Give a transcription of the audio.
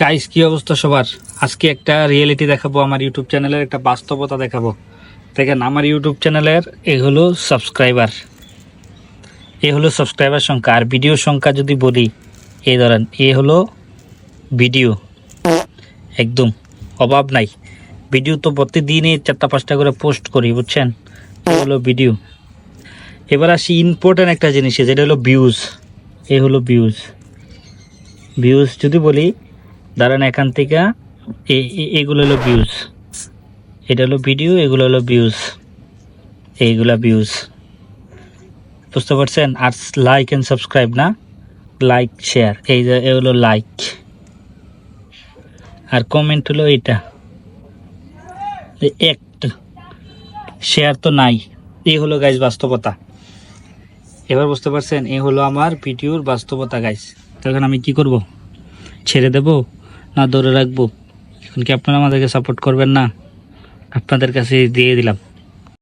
Guys কি অবস্থা সবার? আজকে একটা রিয়েলিটি দেখাবো, আমার ইউটিউব চ্যানেলের একটা বাস্তবতা দেখাবো। দেখেন, আমার ইউটিউব চ্যানেলের এ হলো সাবস্ক্রাইবার এ হলো সাবস্ক্রাইবার সংখ্যা। আর ভিডিও সংখ্যা যদি বলি এই ধরেন, এ হলো ভিডিও একদম, অভাব নাই। ভিডিও তো প্রতিদিনই চারটা, পাঁচটা করে পোস্ট করি, বুঝছেন? এ হলো ভিডিও এবার আসি ইম্পর্টেন্ট একটা জিনিস, যেটা হলো ভিউজ এ হলো ভিউজ ভিউজ যদি বলি দাঁড়ান এখান থেকে। এগুলো হলো ভিউজ এটা হলো ভিডিও এগুলো হলো ভিউজ এইগুলা ভিউজ বুঝতে পারছেন? আর লাইক অ্যান্ড সাবস্ক্রাইব না। লাইক শেয়ার এই যে, এ হলো লাইক আর কমেন্ট হলো এটা একটা শেয়ার তো নাই। এই হলো গাইজ বাস্তবতা। এবার বুঝতে পারছেন? এ হলো আমার ভিডিওর বাস্তবতা গাইজ তখন আমি কি করব? ছেড়ে দেব? না ধরে রাখব। এখন কি আপনারা আমাদেরকে সাপোর্ট করবেন না? আপনাদের কাছে দিয়ে দিলাম।